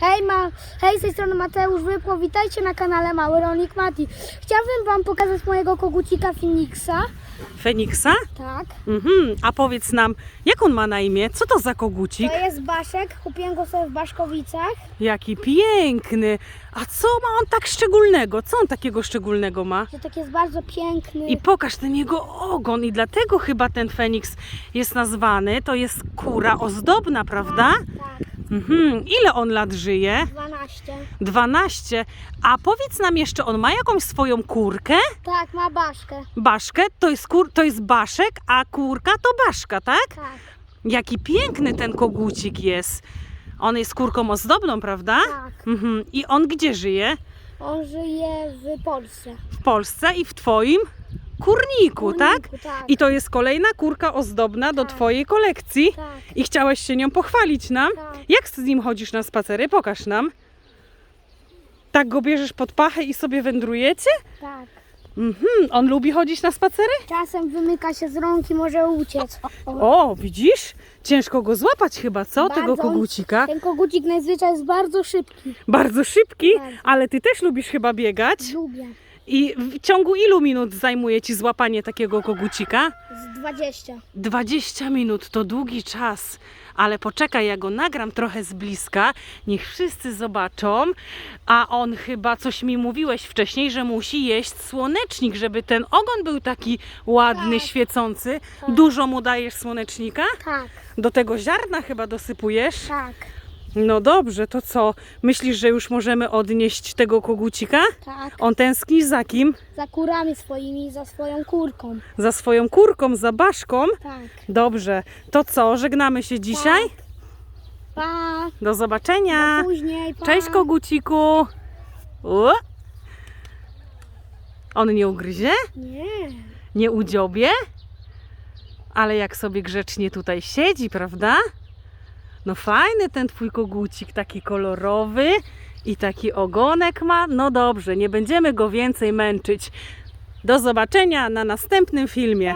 Hej, ma, hej, z tej strony Mateusz Wypło, witajcie na kanale Mały Rolnik Mati. Chciałbym Wam pokazać mojego kogucika Phoenixa. Feniksa? Tak. Mhm. A powiedz nam, jak on ma na imię? Co to za kogucik? To jest Baszek, kupiłem go sobie w Baszkowicach. Jaki piękny. A co ma on tak szczególnego? Co on takiego szczególnego ma? Że tak jest bardzo piękny. I pokaż ten jego ogon i dlatego chyba ten Feniks jest nazwany. To jest kura ozdobna, prawda? Tak, Mhm. Ile on lat żyje? 12. 12. A powiedz nam jeszcze, on ma jakąś swoją kurkę? Tak, ma Baszkę. Baszkę? To jest, kur, to jest baszek, a kurka to baszka, tak? Tak, Jaki piękny ten kogucik jest. On jest kurką ozdobną, prawda? tak. Mhm. I on gdzie żyje? On żyje w Polsce. W Polsce i w twoim kurniku, tak? Kurniku, tak. I to jest kolejna kurka ozdobna do Tak. twojej kolekcji. Tak, I chciałeś się nią pochwalić nam? tak, Jak z nim chodzisz na spacery? Pokaż nam. Tak go bierzesz pod pachę i sobie wędrujecie? tak. Mhm. On lubi chodzić na spacery? Czasem wymyka się z rąk i może uciec. O, widzisz? Ciężko go złapać chyba, co? Tego Bardzo. kogucika. Ten kogucik najzwyczaj jest bardzo szybki. Bardzo szybki, Tak. ale ty też lubisz chyba biegać. Lubię. I w ciągu ilu minut zajmuje ci złapanie takiego kogucika? Z 20. 20 minut to długi czas, ale poczekaj, ja go nagram trochę z bliska, niech wszyscy zobaczą. A on chyba coś mi mówiłeś wcześniej, że musi jeść słonecznik, żeby ten ogon był taki ładny, Tak. świecący. Tak. Dużo mu dajesz słonecznika? Tak, Do tego ziarna chyba dosypujesz? tak, No dobrze, to co? Myślisz, że już możemy odnieść tego kogucika? tak. On tęskni za kim? Za kurami swoimi, za swoją kurką. Za swoją kurką, za baszką? Tak. Dobrze, to co? Żegnamy się dzisiaj? Pa, Do zobaczenia. do później, pa. Cześć koguciku. U. On nie ugryzie? Nie. Nie udziobie? Ale jak sobie grzecznie tutaj siedzi, prawda? No fajny ten twój kogucik, taki kolorowy i taki ogonek ma. No dobrze, nie będziemy go więcej męczyć. Do zobaczenia na następnym filmie.